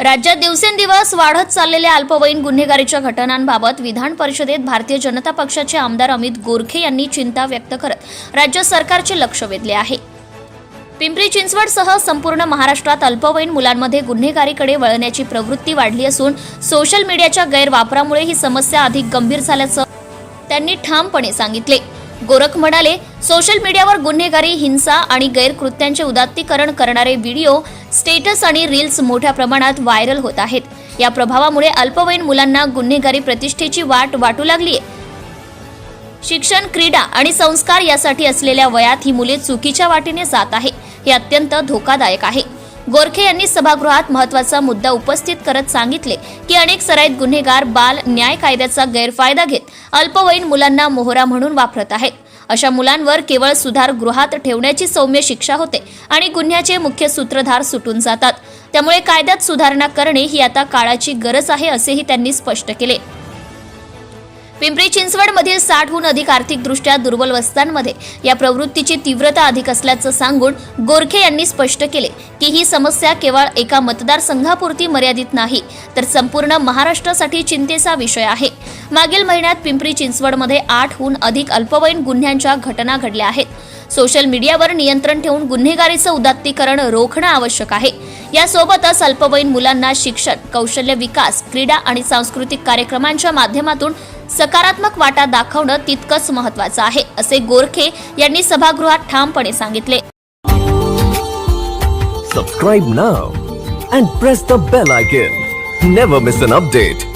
राज्यात दिवसेंदिवस वाढत चाललेल्या अल्पवयीन गुन्हेगारीच्या घटनांबाबत विधान परिषदेत भारतीय जनता पक्षाचे आमदार अमित गोरखे यांनी चिंता व्यक्त करत राज्य सरकारचे लक्ष वेधले आहे. पिंपरी चिंचवडसह संपूर्ण महाराष्ट्रात अल्पवयीन मुलांमध्ये गुन्हेगारीकडे वळण्याची प्रवृत्ती वाढली असून सोशल मीडियाच्या गैरवापरामुळे ही समस्या अधिक गंभीर झाल्याचं त्यांनी ठामपणे सांगितले. गोरख म्हणाले सोशल मीडियावर गुन्हेगारी हिंसा आणि गैरकृत्यांचे उदात्तीकरण करणारे व्हिडिओ स्टेटस आणि रील्स मोठ्या प्रमाणात व्हायरल होत आहेत. या प्रभावामुळे अल्पवयीन मुलांना गुन्हेगारी प्रतिष्ठेची वाट वाटू लागली शिक्षण क्रीडा आणि संस्कार यासाठी असलेल्या वयात ही मुले चुकीच्या वाटेने जात आहे. हे अत्यंत धोकादायक आहे. गोरखे यांनी सभागृहात महत्त्वाचा मुद्दा उपस्थित करत सांगितले की अनेक सराईत गुन्हेगार बाल न्याय कायद्याचा गैरफायदा घेत अल्पवयीन मुलांना मोहरा म्हणून वापरत आहेत. अशा मुलांवर केवळ सुधार गृहात ठेवण्याची सौम्य शिक्षा होते आणि गुन्ह्याचे मुख्य सूत्रधार सुटून जातात. त्यामुळे कायद्यात सुधारणा करणे ही आता काळाची गरज आहे असेही त्यांनी स्पष्ट केले. पिंपरी चिंचवड मधील साठहून अधिक आर्थिकदृष्ट्या दुर्बल वस्त्यांमध्ये या प्रवृत्तीची तीव्रता अधिक असल्याचं सांगून गोरखे यांनी स्पष्ट केले की ही समस्या केवळ एका मतदारसंघापुरती मर्यादित नाही तर संपूर्ण महाराष्ट्रासाठी चिंतेचा विषय आहे. मागील महिन्यात पिंपरी चिंचवडमध्ये आठहून अधिक अल्पवयीन गुन्ह्यांच्या घटना घडल्या आहेत. सोशल मीडियावर नियंत्रण ठेवून गुन्हेगारीचं उदात्तीकरण रोखणं आवश्यक आहे. यासोबतच अल्पवयीन मुलांना शिक्षण कौशल्य विकास क्रीडा आणि सांस्कृतिक कार्यक्रमांच्या माध्यमातून सकारात्मक वाटा दाखवणं तितकंच महत्वाचं आहे असे गोरखे यांनी सभागृहात ठामपणे सांगितले. Subscribe now and press the bell icon never miss an update